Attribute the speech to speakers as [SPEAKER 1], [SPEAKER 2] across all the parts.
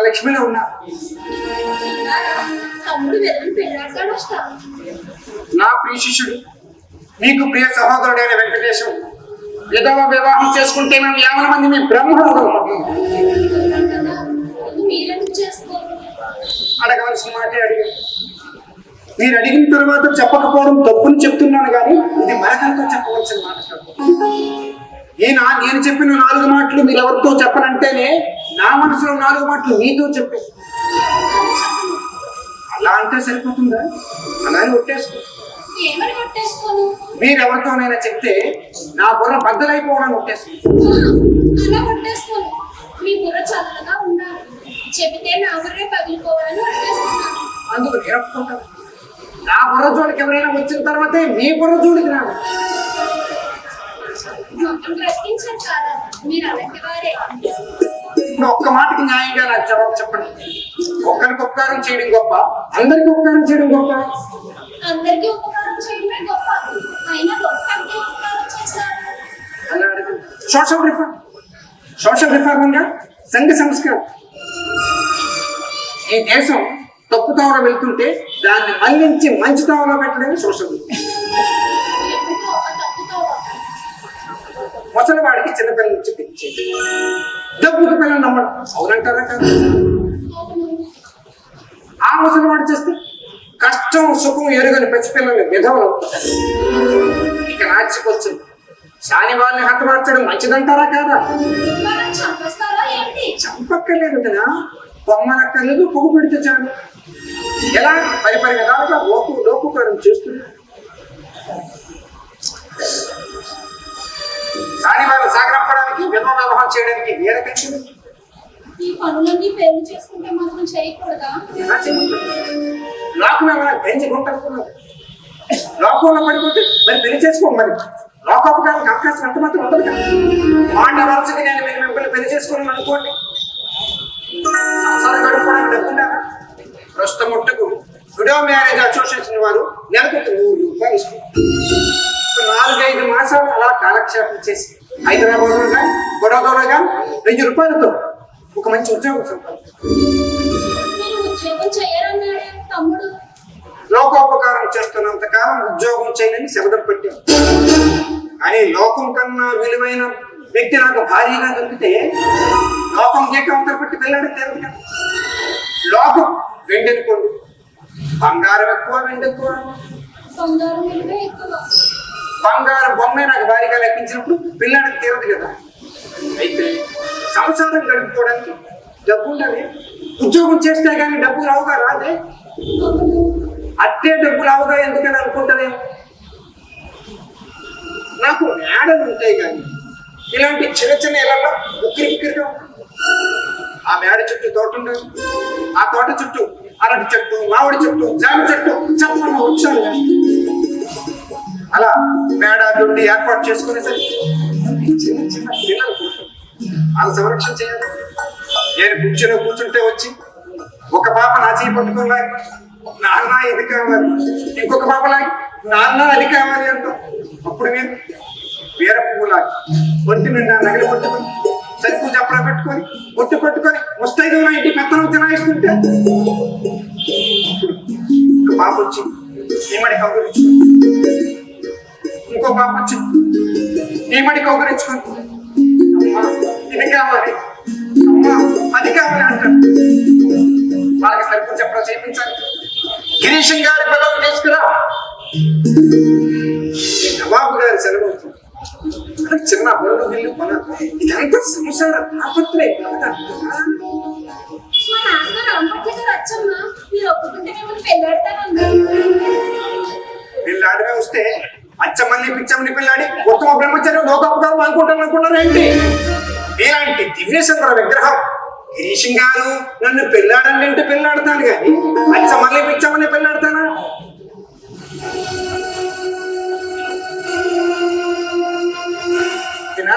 [SPEAKER 1] లక్ష్మిలో ఉన్నారు.
[SPEAKER 2] విన్నారా? తమ్ముడు వెదవి పెళ్ళాడతాడు వస్తా
[SPEAKER 1] నా ప్రియ శిష్యుడు మీకు ప్రియ సహోదరుడైన వెంకటేశం విధవ వివాహం చేసుకుంటే మేము యాభై మంది మీ బ్రహ్మణుడు అడగవలసిన మాట అడిగి మీరు అడిగిన తర్వాత చెప్పకపోవడం తప్పుని చెప్తున్నాను కానీ ఇది మరకంతో చెప్పవలసిన మాట ఈయన నేను చెప్పిన నాలుగు మాటలు మీరు ఎవరితో చెప్పనంటేనే నా మనసులో నాలుగు మాటలు మీతో చెప్పే. అలా అంటే సరిపోతుందా? అలానే ఒట్టేసుకో.
[SPEAKER 2] ఏమని కొట్టేసుకోను
[SPEAKER 1] మీరు ఎవరితోనైనా చెప్తే నా బుర్ర బద్దలైపోవడానికి ఒట్టేసుకో.
[SPEAKER 2] అలా కొట్టేసుకోను మీ బుర్ర చల్లగా ఉండాలి. చెబితే నా బుర్రే పగిలిపోవాలని కొట్టేసుకున్నాను
[SPEAKER 1] అందుకు నేర్పుకుంటాను నా బుర్ర జోడికి ఎవరైనా వచ్చిన తర్వాతే మీ బుర్ర జోడికి రాను
[SPEAKER 2] మొత్తం బ్రతికించారు కాదా మీరు అలాంటి వారే.
[SPEAKER 1] ఇప్పుడు ఒక్క మాటకి న్యాయంగా నాకు జవాబు చెప్పండి. ఒక్కరికి ఉపకారం చేయడం గొప్ప అందరికి ఉపకారం చేయడం గొప్ప.
[SPEAKER 2] అందరికీ ఉపకారం చేయడమే గొప్ప. అయినా గొప్ప అంటే ఉపకారం చేస్తారు.
[SPEAKER 1] అలా అడగండి. సోషల్ రిఫార్మ్ సోషల్ రిఫార్మ్ అనగా సంఘ సంస్కారం. ఈ దేశం తప్పు తోవ వెళ్తుంటే దాన్ని మళ్ళించి మంచి తోవలో పెట్టడమే సోషల్ రిఫార్మ్ డబ్బుకి పిల్లలు నమ్మడం. అవునంటారా? కాదు ఆ ముసలివాడు చేస్తే కష్టం సుఖం ఎరుగని పసిపిల్లలు విధవలు ఇక నాచికొచ్చు సాని వాళ్ళని హతమార్చడం మంచిదంటారా కాదా? చంపక్కర్లేదు కదా. బొమ్మనక్కర్లేదు పొగ పెడితే చాలు. ఎలా పరి పరి విధాలుగా లోపు లోపుకారం చేస్తున్నారు. చేయడానికి కంటే
[SPEAKER 2] ఈ పనులన్నీ పెళ్ళి చేసుకుంటే మాత్రం చేయకూడదా?
[SPEAKER 1] ఎలా చేయమంటారు లోకం ఏమైనా గంజి గుంటనుకున్నది లోకంలో పడిపోతే మరి పెళ్ళి చేసుకో మరి. లోకోపకారానికి అవకాశం ఎంత మాత్రం ఉండదు కదా. మాట వరుసగా నేను మీరు మిమ్మల్ని పెళ్ళి చేసుకోవాలని అనుకోండి. సంసారం గడుపుకోవడానికి డబ్బు ఉండాలా. ప్రస్తుతం ముట్టుకు. విడో మ్యారేజ్ అసోసియేషన్ వారు నెలకు నూరు రూపాయలు ఇస్తున్నారు. నాలుగైదు మాసాలు అలా కాలక్షేపం చేసి హైదరాబాద్లో కానీ బరోదాలో కానీ వెయ్యి రూపాయలతో ఒక మంచి ఉద్యోగం లోకోపకారం చేస్తున్నంత కాలం ఉద్యోగం చేయనని శబదం పెట్టాం కానీ లోకం కన్నా విలువైన వ్యక్తి నాకు భారీగా దొరికితే లోకం ఏకవంతలు పెట్టి వెళ్ళాడు తీరదు కదా. లోకం వెండి అనుకోండి బంగారం ఎక్కువ వెండి ఎక్కువ.
[SPEAKER 2] బంగారం
[SPEAKER 1] బొమ్మే నాకు భారీగా లెక్కించినప్పుడు పిల్లాడికి తీరదు కదా. సంసారం గడుపుకోవడానికి డబ్బు ఉండాలి ఉద్యోగం చేస్తే కానీ డబ్బు రావుగా రాదే. అట్టే డబ్బు రావుగా ఎందుకని అనుకుంటారేమో నాకు మేడలు ఉంటాయి కానీ ఇలాంటి చిన్న చిన్న ఇళ్ళల్లో ఉక్కిరి ఉక్కిరిగా ఆ మేడ చుట్టూ తోట ఉండదు ఆ తోట చుట్టూ అరటి చెట్టు మామిడి చెట్టు జామ చెట్టు చప్పన్న వృక్షాలు అలా మేడ దొడ్డి ఏర్పాటు చేసుకునేసరికి చిన్న చిన్న పిల్లలు వాళ్ళ సంరక్షణ చేయాలి. నేను కూర్చొని కూర్చుంటే వచ్చి ఒక పాప నా చేయి పట్టుకుని నాన్న ఇది కావాలి. ఇంకొక పాప లాగి నాన్న అది కావాలి అంటాం. అప్పుడు మీరు వేర పువ్వులాగి ఒంటి నిండా నగలు పట్టుకొని సరిపు చప్పలా పెట్టుకొని ఒట్టు పట్టుకొని ముస్తైదు నా ఇంటి పెత్తనం తినాయిస్తుంటే ఒక పాప వచ్చి ఈమడి కౌగురించుకొని ఇంకో పాప వచ్చి ఈమడి కౌగురించుకొని ఇది కావాలి? అమ్మా అది కావాలి అంటారు. వాళ్ళకి సరిపోయి చెప్పడం చేయించాలి. గిరీషం గారి పిల్లలు తీసుకురా. నవాబు గారి సెలవు చిన్న బొల్లు బిల్లు మన ఇదంతా సంసార తాపత్రయం కాదా?
[SPEAKER 2] మా
[SPEAKER 1] వస్తే అచ్చమల్లి పిచ్చమల్లి పిల్లాడి ఉత్తమ బ్రహ్మచర్యం లోకపకారం అనుకుంటాను అనుకున్నారేంటి ఏంటి ఇలాంటి దివ్యచంద్ర విగ్రహం గిరీషం గారు నన్ను పెళ్ళాడండి అంటే పెళ్ళాడతాను కానీ అచ్చమల్లి పిచ్చామని పెళ్ళాడతానా ఓకేనా?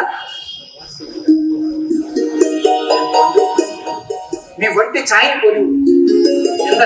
[SPEAKER 1] నీ వంటి ఛాయ్ పోలి ఎంత